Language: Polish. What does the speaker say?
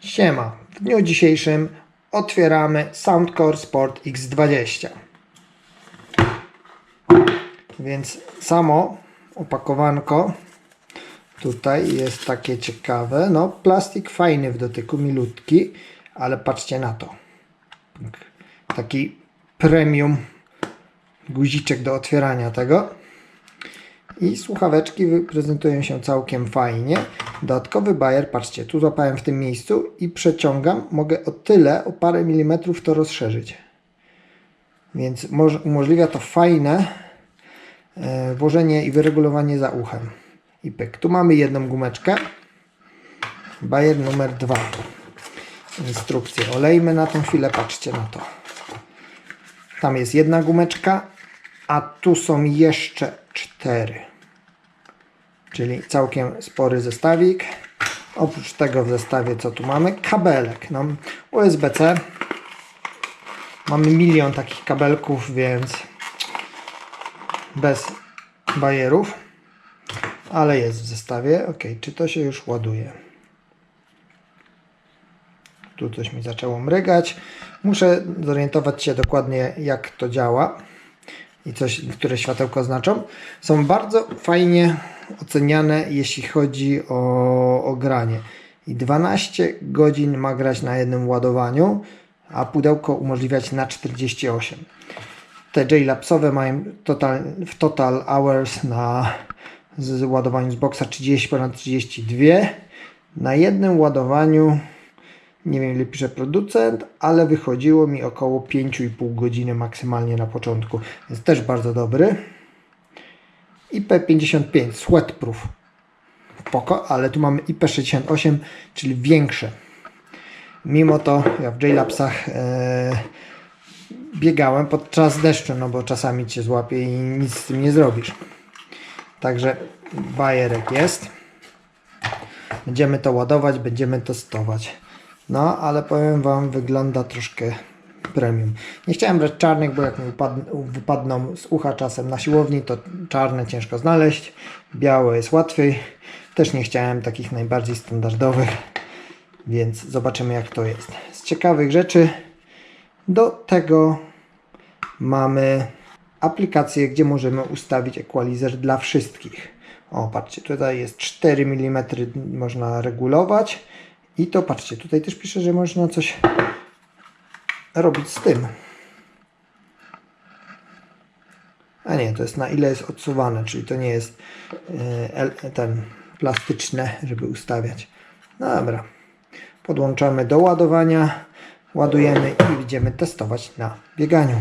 Siema. W dniu dzisiejszym otwieramy Soundcore Sport X20. Więc samo opakowanko tutaj jest takie ciekawe. No, plastik fajny w dotyku, milutki, ale patrzcie na to. Taki premium guziczek do otwierania tego. I słuchaweczki prezentują się całkiem fajnie. Dodatkowy bajer, patrzcie, tu złapałem w tym miejscu i przeciągam. Mogę o tyle, o parę milimetrów to rozszerzyć. Więc moż- umożliwia to fajne e, włożenie i wyregulowanie za uchem. I pyk. Tu mamy jedną gumeczkę. Bajer numer dwa. Instrukcję. Olejmy na tą chwilę, patrzcie na to. Tam jest jedna gumeczka, a tu są jeszcze cztery. Czyli całkiem spory zestawik. Oprócz tego w zestawie co tu mamy? Kabelek. No, USB-C. Mamy milion takich kabelków, więc bez bajerów. Ale jest w zestawie. Ok, czy to się już ładuje? Tu coś mi zaczęło mrygać. Muszę zorientować się dokładnie jak to działa i coś, które światełko znaczą. Są bardzo fajnie oceniane, jeśli chodzi o, o granie. I 12 godzin ma grać na jednym ładowaniu, a pudełko umożliwiać na 48. Te J-Lapsowe mają total, w total hours na z, ładowaniu z boxa 30 ponad 32. Na jednym ładowaniu nie wiem ile pisze producent, ale wychodziło mi około 5,5 godziny maksymalnie na początku. Jest też bardzo dobry. IP55 sweatproof. Spoko, ale tu mamy IP68, czyli większe. Mimo to ja w J-Lapsach e, biegałem podczas deszczu, no bo czasami cię złapie i nic z tym nie zrobisz. Także bajerek jest. Będziemy to ładować, będziemy testować. No, ale powiem Wam, wygląda troszkę premium. Nie chciałem brać czarnych, bo jak mi wypadną z ucha czasem na siłowni, to czarne ciężko znaleźć. Białe jest łatwiej. Też nie chciałem takich najbardziej standardowych, więc zobaczymy jak to jest. Z ciekawych rzeczy do tego mamy aplikację, gdzie możemy ustawić equalizer dla wszystkich. O, patrzcie, tutaj jest 4 mm można regulować. I to patrzcie, tutaj też pisze, że można coś robić z tym. A nie, to jest na ile jest odsuwane, czyli to nie jest e, ten plastyczne, żeby ustawiać. Dobra. Podłączamy do ładowania, ładujemy i idziemy testować na bieganiu.